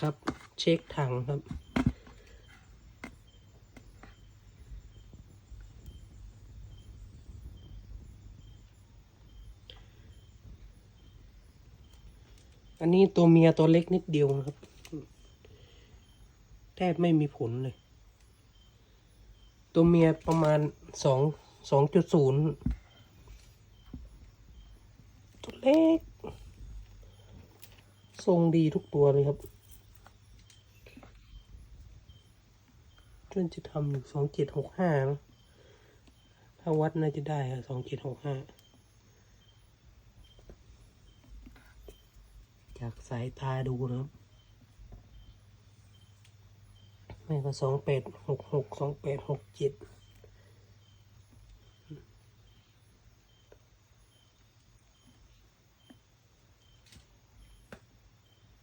ครับ เช็คถังครับ อันนี้ตัวเมียตัวเล็กนิดเดียวนะครับ แทบไม่มีผลเลย ตัวเมียประมาณสองสองจุดศูนย์ตัวเล็ก ทรงดีทุกตัวเลยครับ เพื่อนจะทำอยู่สองเจ็ดหกห้าถ้าวัดน่าจะได้ค่ะสองเจ็ดหกห้าจากสายตาดูนะครับไม่ก็สองแปดหกหกสองแปดหกเจ็ด